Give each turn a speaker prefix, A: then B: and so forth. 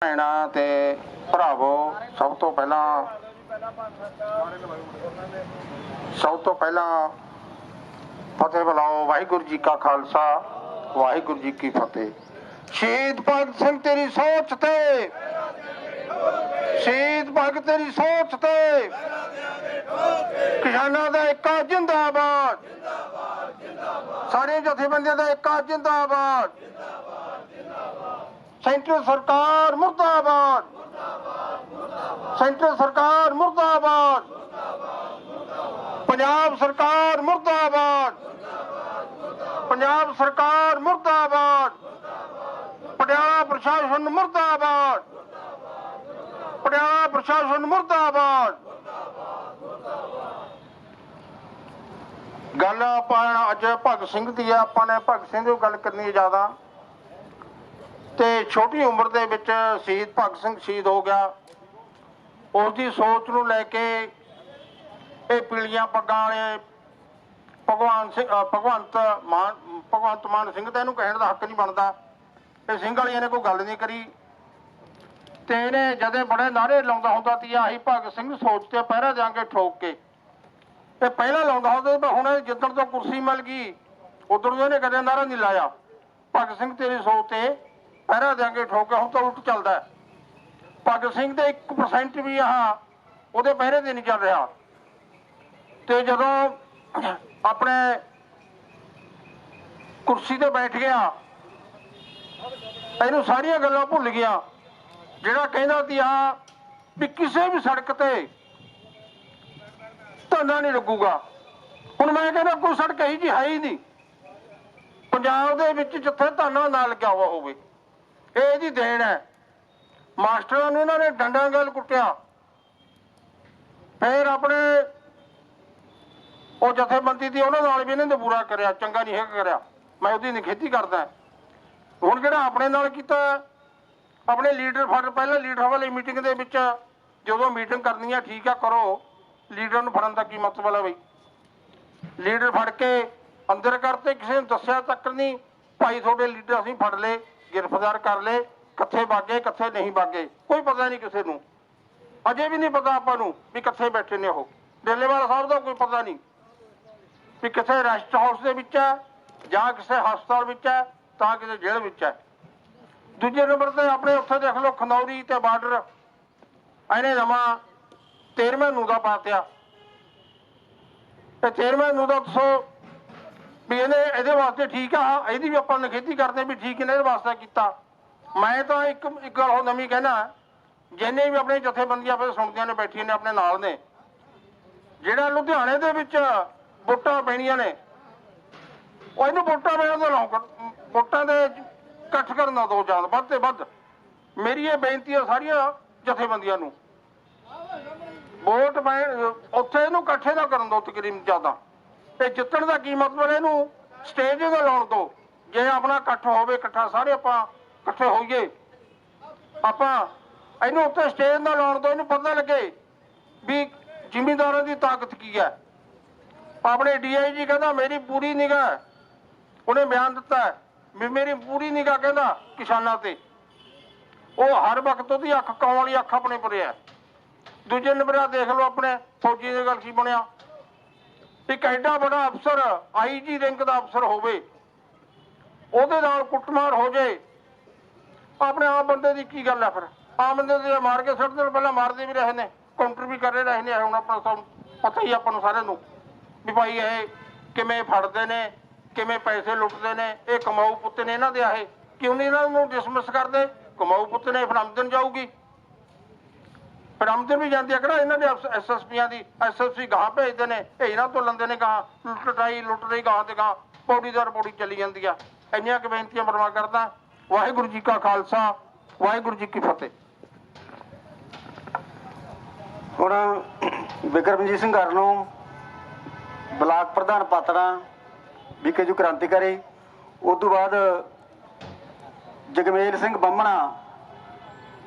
A: ਭੈਣਾਂ ਤੇ ਭਰਾਵੋ, ਸਭ ਤੋਂ ਪਹਿਲਾਂ ਸਭ ਤੋਂ ਪਹਿਲਾਂ ਫਤਿਹ ਬੁਲਾਓ, ਵਾਹਿਗੁਰੂ ਜੀ ਕਾ ਖਾਲਸਾ, ਵਾਹਿਗੁਰੂ ਜੀ ਕੀ ਫਤਿਹ। ਸ਼ਹੀਦ ਭਗਤ ਸਿੰਘ, ਤੇਰੀ ਸੋਚ ਤੇ। ਸ਼ਹੀਦ ਭਗਤ, ਤੇਰੀ ਸੋਚ ਤੇ। ਕਿਸਾਨਾਂ ਦਾ ਇੱਕਾ ਜਿੰਦਾਬਾਦ। ਸਾਰੇ ਜਥੇਬੰਦੀਆਂ ਦਾ ਇੱਕਾ ਜਿੰਦਾਬਾਦ। ਸੈਂਟਰ ਸਰਕਾਰ ਮੁਰਦਾਬਾਦ। ਸੈਂਟਰ ਸਰਕਾਰ ਮੁਰਦਾਬਾਦ। ਪੰਜਾਬ ਸਰਕਾਰ ਮੁਰਦਾਬਾਦ। ਪੰਜਾਬ ਸਰਕਾਰ ਮੁਰਦਾਬਾਦ। ਪਟਿਆਲਾ ਪ੍ਰਸ਼ਾਸਨ ਮੁਰਦਾਬਾਦ। ਪਟਿਆਲਾ ਪ੍ਰਸ਼ਾਸਨ ਮੁਰਦਾਬਾਦ। ਗੱਲ ਆਪਾਂ ਅੱਜ ਭਗਤ ਸਿੰਘ ਦੀ ਆ, ਆਪਾਂ ਨੇ ਭਗਤ ਸਿੰਘ ਦੀ ਗੱਲ ਕਰਨੀ ਜ਼ਿਆਦਾ। ਤੇ ਛੋਟੀ ਉਮਰ ਦੇ ਵਿੱਚ ਸ਼ਹੀਦ ਭਗਤ ਸਿੰਘ ਸ਼ਹੀਦ ਹੋ ਗਿਆ। ਉਸ ਦੀ ਸੋਚ ਨੂੰ ਲੈ ਕੇ ਇਹ ਪੀਲੀਆਂ ਪੱਗਾਂ ਵਾਲੇ ਭਗਵਾਨ ਸਿੰਘ ਭਗਵੰਤ ਮਾਨ ਭਗਵੰਤ ਮਾਨ ਸਿੰਘ ਤਾਂ ਇਹਨੂੰ ਕਹਿਣ ਦਾ ਹੱਕ ਨਹੀਂ ਬਣਦਾ। ਇਹ ਸਿੰਘ ਵਾਲੀਆਂ ਨੇ ਕੋਈ ਗੱਲ ਨਹੀਂ ਕਰੀ। ਤੇ ਇਹਨੇ ਜਦੇ ਬੜੇ ਨਾਰੇ ਲਾਉਂਦਾ ਹੁੰਦਾ ਸੀ ਆਹੀ ਭਗਤ ਸਿੰਘ ਸੋਚ ਤੇ ਪਹਿਰਾ ਦਿਆਂਗੇ ਠੋਕ ਕੇ। ਇਹ ਪਹਿਲਾਂ ਲਾਉਂਦਾ ਹੁੰਦਾ ਸੀ, ਹੁਣ ਜਿੱਦਣ ਤੋਂ ਕੁਰਸੀ ਮਿਲ ਗਈ ਉਦੋਂ ਇਹਨੇ ਕਦੇ ਨਾਰਾ ਨਹੀਂ ਲਾਇਆ। ਭਗਤ ਸਿੰਘ ਤੇਰੀ ਸੋਚ ਤੇ ਪਹਿਰਾ ਦਿਆਂਗੇ, ਠੋਕ, ਹੁਣ ਤਾਂ ਉਲਟ ਚੱਲਦਾ ਭਗਤ ਸਿੰਘ ਦੇ 1% ਵੀ ਆਹ ਉਹਦੇ ਪਹਿਰੇ ਤੇ ਨਹੀਂ ਚੱਲ ਰਿਹਾ। ਤੇ ਜਦੋਂ ਆਪਣੇ ਕੁਰਸੀ ਤੇ ਬੈਠ ਗਿਆ, ਇਹਨੂੰ ਸਾਰੀਆਂ ਗੱਲਾਂ ਭੁੱਲ ਗਿਆ, ਜਿਹੜਾ ਕਹਿੰਦਾ ਸੀ ਆ ਵੀ ਕਿਸੇ ਵੀ ਸੜਕ ਤੇ ਧੰਦਾ ਨਹੀਂ ਲੱਗੂਗਾ। ਹੁਣ ਮੈਂ ਕਹਿੰਦਾ ਕੋਈ ਸੜਕ ਇਹੀ ਜੀ ਹੈ ਹੀ ਨਹੀਂ। ਪੰਜਾਬ ਦੇ ਵਿੱਚ ਜਿੱਥੇ ਧਾਨਾ ਨਾ ਲੱਗਿਆ ਹੋਇਆ ਹੋਵੇ ਇਹ ਇਹਦੀ ਦੇਣ ਹੈ। ਮਾਸਟਰਾਂ ਨੂੰ ਇਹਨਾਂ ਨੇ ਡੰਡਾਂ ਗੱਲ ਕੁੱਟਿਆ। ਫਿਰ ਆਪਣੇ ਉਹ ਜਥੇਬੰਦੀ ਦੀ ਉਹਨਾਂ ਨਾਲ ਵੀ ਇਹਨਾਂ ਨੇ ਬੁਰਾ ਕਰਿਆ, ਚੰਗਾ ਨਹੀਂ ਹੈਗਾ ਕਰਿਆ। ਮੈਂ ਉਹਦੀ ਨਿਖੇਧੀ ਕਰਦਾ ਹੁਣ ਜਿਹੜਾ ਆਪਣੇ ਨਾਲ ਕੀਤਾ ਆਪਣੇ ਲੀਡਰ ਫੜ, ਪਹਿਲਾਂ ਲੀਡਰ ਵਾਲੀ ਮੀਟਿੰਗ ਦੇ ਵਿੱਚ ਜਦੋਂ ਮੀਟਿੰਗ ਕਰਨੀ ਆ ਠੀਕ ਆ ਕਰੋ। ਲੀਡਰ ਨੂੰ ਫੜਨ ਦਾ ਕੀ ਮਤਲਬ ਹੈ ਬਈ? ਲੀਡਰ ਫੜ ਕੇ ਅੰਦਰ ਕਰਤੇ, ਕਿਸੇ ਨੂੰ ਦੱਸਿਆ ਤੱਕ ਨਹੀਂ, ਭਾਈ ਤੁਹਾਡੇ ਲੀਡਰ ਅਸੀਂ ਫੜ ਲਏ। ਗ੍ਰਿਫਤਾਰ ਕਰ ਲਏ ਕਿੱਥੇ ਬਾਗੇ ਕਿੱਥੇ ਨਹੀਂ ਬਾਗੇ ਕੋਈ ਪਤਾ ਨਹੀਂ ਕਿਸੇ ਨੂੰ। ਅਜੇ ਵੀ ਨਹੀਂ ਪਤਾ ਆਪਾਂ ਨੂੰ ਵੀ ਕਿੱਥੇ ਬੈਠੇ ਨੇ ਉਹ। ਡੇਲੇਵਾਲ ਸਾਹਿਬ ਦਾ ਕੋਈ ਪਤਾ ਨਹੀਂ ਵੀ ਕਿਸੇ ਰੈਸਟ ਹਾਊਸ ਦੇ ਵਿੱਚ ਹੈ ਜਾਂ ਕਿਸੇ ਹਸਪਤਾਲ ਵਿੱਚ ਹੈ ਤਾਂ ਕਿਸੇ ਜੇਲ੍ਹ ਵਿੱਚ ਹੈ। ਦੂਜੇ ਨੰਬਰ ਤੇ ਆਪਣੇ ਉੱਥੇ ਦੇਖ ਲਓ, ਖਨੌਰੀ ਤੇ ਬਾਰਡਰ। ਇਹਨੇ ਨਵਾਂ 13ਵੇਂ ਨੂੰ ਦਾ ਪਾਤਿਆ ਤੇ 13ਵੇਂ ਨੂੰ ਦਾ ਦੱਸੋ ਵੀ ਇਹਨੇ ਇਹਦੇ ਵਾਸਤੇ ਠੀਕ ਆ, ਇਹਦੀ ਵੀ ਆਪਾਂ ਨਿਖੇਧੀ ਕਰਦੇ ਵੀ ਠੀਕ ਇਹਨੇ ਇਹਦੇ ਵਾਸਤੇ ਕੀਤਾ। ਮੈਂ ਤਾਂ ਇੱਕ ਇੱਕ ਗੱਲ ਹੋਰ ਨਵੀਂ ਕਹਿਣਾ, ਜਿੰਨੇ ਵੀ ਆਪਣੇ ਜਥੇਬੰਦੀਆਂ ਆਪਣੇ ਸੁਣਦੀਆਂ ਨੇ, ਬੈਠੀਆਂ ਨੇ ਆਪਣੇ ਨਾਲ ਨੇ, ਜਿਹੜਾ ਲੁਧਿਆਣੇ ਦੇ ਵਿੱਚ ਵੋਟਾਂ ਪੈਣੀਆਂ ਨੇ, ਉਹ ਇਹਨੂੰ ਵੋਟਾਂ ਪੈਣ ਦਾ ਲਾਉ ਵੋਟਾਂ ਦੇ ਇਕੱਠ ਕਰਨ ਦਾ ਦੋ ਜਾਂ ਵੱਧ ਤੇ ਵੱਧ। ਮੇਰੀ ਇਹ ਬੇਨਤੀ ਹੈ ਸਾਰੀਆਂ ਜਥੇਬੰਦੀਆਂ ਨੂੰ। ਵੋਟ ਪੈਣ ਉੱਥੇ ਇਹਨੂੰ ਇਕੱਠੇ ਦਾ ਕਰਨ ਦੋ ਤਕਰੀਬਨ ਜ਼ਿਆਦਾ। ਤੇ ਜਿੱਤਣ ਦਾ ਕੀ ਮਤਲਬ ਇਹਨੂੰ? ਸਟੇਜ ਤੇ ਲਾਉਣ ਤੋਂ। ਜੇ ਆਪਣਾ ਇਕੱਠ ਹੋਵੇ, ਇਕੱਠਾ ਸਾਰੇ ਆਪਾਂ ਇਕੱਠੇ ਹੋਈਏ। ਆਪਾਂ ਇਹਨੂੰ ਉੱਤੇ ਸਟੇਜ ਨਾਲ ਲਾਉਣ ਤੋਂ ਇਹਨੂੰ ਪਤਾ ਲੱਗੇ ਵੀ ਜ਼ਿਮੀਂਦਾਰਾਂ ਦੀ ਤਾਕਤ ਕੀ ਹੈ। ਆਪਣੇ ਡੀਆਈਜੀ ਕਹਿੰਦਾ, ਮੇਰੀ ਪੂਰੀ ਨਿਗਾਹ ਉਹਨੇ ਬਿਆਨ ਦਿੱਤਾ ਵੀ ਮੇਰੀ ਪੂਰੀ ਨਿਗਾਹ ਕਹਿੰਦਾ ਕਿਸਾਨਾਂ ਤੇ। ਉਹ ਹਰ ਵਕਤ ਉਹਦੀ ਅੱਖ, ਕੌਣ ਵਾਲੀ ਅੱਖ ਆਪਣੇ ਪਰੇ ਹੈ? ਦੂਜੇ ਨੰਬਰ ਆ ਦੇਖ ਲਓ ਆਪਣੇ ਫੌਜੀ ਦੇ ਗੱਲ ਕੀ ਬਣਿਆ? ਇੱਕ ਐਡਾ ਬੜਾ ਅਫਸਰ ਆਈਜੀ ਰੈਂਕ ਦਾ ਅਫਸਰ ਹੋਵੇ, ਉਹਦੇ ਨਾਲ ਕੁੱਟਮਾਰ ਹੋ ਜਾਏ ਆਪਣੇ ਆਮ ਬੰਦੇ ਦੀ ਕੀ ਗੱਲ ਹੈ ਫਿਰ? ਆਮ ਬੰਦੇ ਦੇ ਮਾਰ ਕੇ ਸੁੱਟ ਦੇਣ, ਪਹਿਲਾਂ ਮਾਰਦੇ ਵੀ ਰਹੇ ਨੇ, ਕਾਊਂਟਰ ਵੀ ਕਰ ਰਹੇ ਨੇ ਹੁਣ ਆਪਣਾ ਸਭ ਪਤਾ ਹੀ ਆਪਾਂ ਨੂੰ ਸਾਰਿਆਂ ਨੂੰ, ਵੀ ਭਾਈ ਇਹ ਕਿਵੇਂ ਫੜਦੇ ਨੇ, ਕਿਵੇਂ ਪੈਸੇ ਲੁੱਟਦੇ ਨੇ, ਇਹ ਕਮਾਊ ਪੁੱਤ ਨੇ ਇਹਨਾਂ ਦੇ ਆਹੇ, ਕਿਉਂ ਨਹੀਂ ਇਹਨਾਂ ਨੂੰ ਡਿਸਮਿਸ ਕਰਦੇ? ਕਮਾਊ ਪੁੱਤ ਨੇ ਫਿਰ ਆਮਦਨ ਜਾਊਗੀ। ਫਿਰ ਵੀ ਜਾਂਦੀ ਹੈ ਕਿਹੜਾ ਇਹਨਾਂ ਦੇ ਐਸਐਸਪੀਆਂ ਦੀ ਐਸਐਸਪੀ ਗਾਂ ਭੇਜਦੇ ਨੇ ਇਹਨਾਂ ਤੋਂ ਲੰਦੇ ਨੇ ਗਾਂ ਲੁੱਟਾਈ ਲੁੱਟ ਰਹੀ ਗਾਂ ਤੇ ਗਾਂ ਪੌੜੀ ਦਰ ਪੌੜੀ ਚੱਲੀ ਜਾਂਦੀ ਆ। ਇੰਨੀਆਂ ਕੁ ਬੇਨਤੀਆਂ ਬਰਮਾ ਕਰਦਾ, ਵਾਹਿਗੁਰੂ ਜੀ ਕਾ ਖਾਲਸਾ, ਵਾਹਿਗੁਰੂ ਜੀ ਕੀ ਫਤਿਹ।
B: ਹੁਣ ਵਿਕਰਮਜੀਤ ਸਿੰਘ ਘਰ ਨੂੰ ਬਲਾਕ ਪ੍ਰਧਾਨ ਪਾਤੜਾ ਵਿਕੇਜੂ ਕ੍ਰਾਂਤੀਕਾਰੀ, ਉਸ ਤੋਂ ਬਾਅਦ ਜਗਮੇਲ ਸਿੰਘ ਬੰਮਣਾ